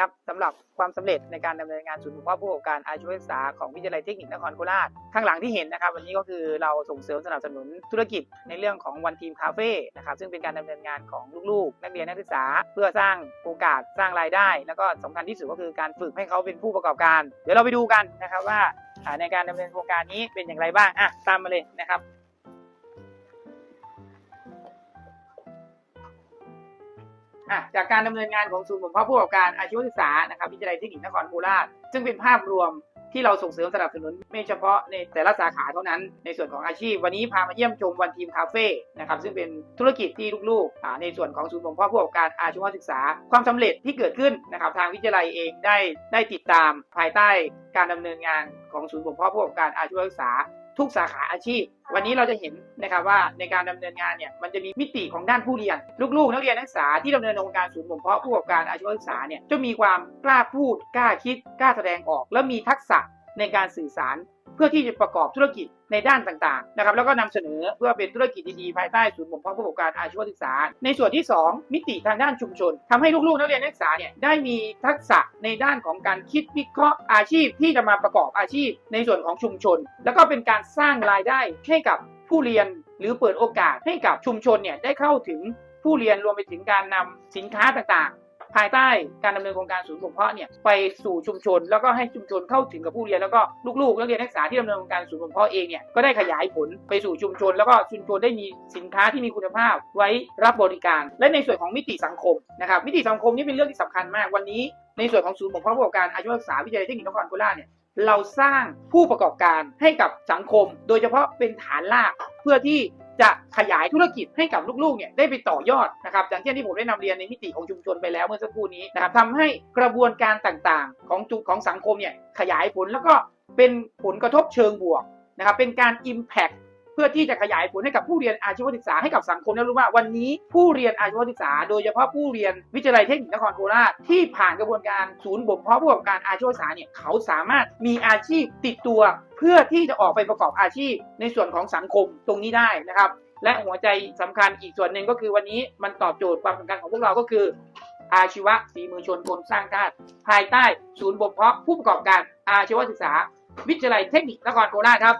ครับสำหรับความสำเร็จในการดำเนินงานศูนย์บ่มเพาผู้ประกอบการอาชีวศึกษาของวิทยาลัยเทคนิคนครโคราชข้างหลังที่เห็นนะครับ วันนี้ก็คือเราส่งเสริมสนับสนุนธุรกิจในเรื่องของวันทีมคาเฟ่นะครับซึ่งเป็นการดำเนินงานของลูกๆ นักเรียนนักศึกษา เพื่อสร้างโอกาสสร้างรายได้ แล้วก็สำคัญที่สุดก็คือการฝึกให้เขาเป็นผู้ประกอบการ เดี๋ยวเราไปดูกันนะครับว่าอ่าในการดำเนินโครงการนี้เป็นอย่างไรบ้างอะตามมาเลยนะครับ อะจากการดำเนินงานของศูนย์บ่มเพาะผู้ประกอบการอาชีวศึกษานะครับวิทยาลัยเทคนิคนครโคราชซึ่งเป็นภาพรวมที่เราส่งเสริมสนับสนุนไม่เฉพาะในแต่ละสาขาเท่านั้น ในส่วนของอาชีพ วันนี้พามาเยี่ยมชมวันทีมคาเฟ่นะครับซึ่งเป็นธุรกิจที่ลูกๆ ในส่วนของศูนย์บ่มเพาะผู้ประกอบการอาชีวศึกษา ความสำเร็จที่เกิดขึ้นนะครับทางวิทยาลัยเองได้ได้ติดตามภายใต้การดำเนินงานของศูนย์บ่มเพาะผู้ประกอบการอาชีวศึกษา ทุกสาขาอาชีพ วันนี้เราจะเห็นนะครับว่าในการดำเนินงานเนี่ยมันจะมีมิติของด้านผู้เรียน ลูกๆ นักเรียนนักศึกษาที่ดำเนินโครงการศูนย์บ่มเพาะผู้ประกอบการอาชีวศึกษาเนี่ยจะมีความกล้าพูดกล้าคิดกล้าแสดงออก และมีทักษะในการสื่อสารเพื่อที่จะประกอบธุรกิจในด้านต่างๆนะครับแล้วก็นำเสนอเพื่อเป็นธุรกิจดีๆภายใต้ศูนย์บ่มเพาะผู้ประกอบการอาชีวศึกษา ในส่วนที่ 2 มิติทางด้านชุมชนทำให้ลูกๆนักเรียนนักศึกษาเนี่ยได้มีทักษะในด้านของการคิดวิเคราะห์อาชีพที่จะมาประกอบอาชีพ ในส่วนของชุมชน แล้วก็เป็นการสร้างรายได้ให้กับผู้เรียนหรือเปิดโอกาสให้กับชุมชนเนี่ยได้เข้าถึงผู้เรียนรวมไปถึงการนำสินค้าต่างๆ ภายใต้การดำเนินโครงการศูนย์บ่มเพาะเนี่ยไปสู่ชุมชน แล้วก็ให้ชุมชนเข้าถึงกับผู้เรียนแล้วก็ลูกๆนักเรียนนักศึกษาที่ดำเนินโครงการศูนย์บ่มเพาะเองเนี่ยก็ได้ขยายผลไปสู่ชุมชน แล้วก็ชุมชนได้มีสินค้าที่มีคุณภาพไว้รับบริการ และในส่วนของมิติสังคมนะครับมิติสังคมนี่เป็นเรื่องที่สำคัญมากวันนี้ ในส่วนของศูนย์บ่มเพาะผู้ประกอบการอาชีวศึกษาวิทยาลัยเทคนิคนครโคราชเนี่ยเราสร้างผู้ประกอบการให้กับสังคม โดยเฉพาะเป็นฐานรากเพื่อที่จะขยายธุรกิจให้กับลูกๆเนี่ยได้ไปต่อยอดนะครับอย่างเช่นที่ผมได้นำเรียนในมิติของชุมชนไปแล้วเมื่อสักครู่นี้นะครับทำให้กระบวนการต่างๆ ของจุของสังคมเนี่ยขยายผลแล้วก็เป็นผลกระทบเชิงบวกนะครับเป็นการ Impact เพื่อที่จะขยายผลให้กับผู้เรียนอาชีวศึกษาให้กับสังคมได้รู้ว่าวันนี้ผู้เรียนอาชีวศึกษา โดยเฉพาะผู้เรียนวิทยาลัยเทคนิคนครโคราชที่ผ่านกระบวนการศูนย์บ่มเพาะผู้ประกอบการอาชีวศึกษาเนี่ยเขาสามารถมีอาชีพติดตัวเพื่อที่จะออกไปประกอบอาชีพในส่วนของสังคมตรงนี้ได้นะครับ และหัวใจสำคัญอีกส่วนหนึ่งก็คือวันนี้มันตอบโจทย์ความสำคัญของพวกเราก็คือ อาชีวะฝีมือชนคนสร้างชาติภายใต้ ศูนย์บ่มเพาะผู้ประกอบการอาชีวศึกษา วิทยาลัยเทคนิคนครโคราชครับ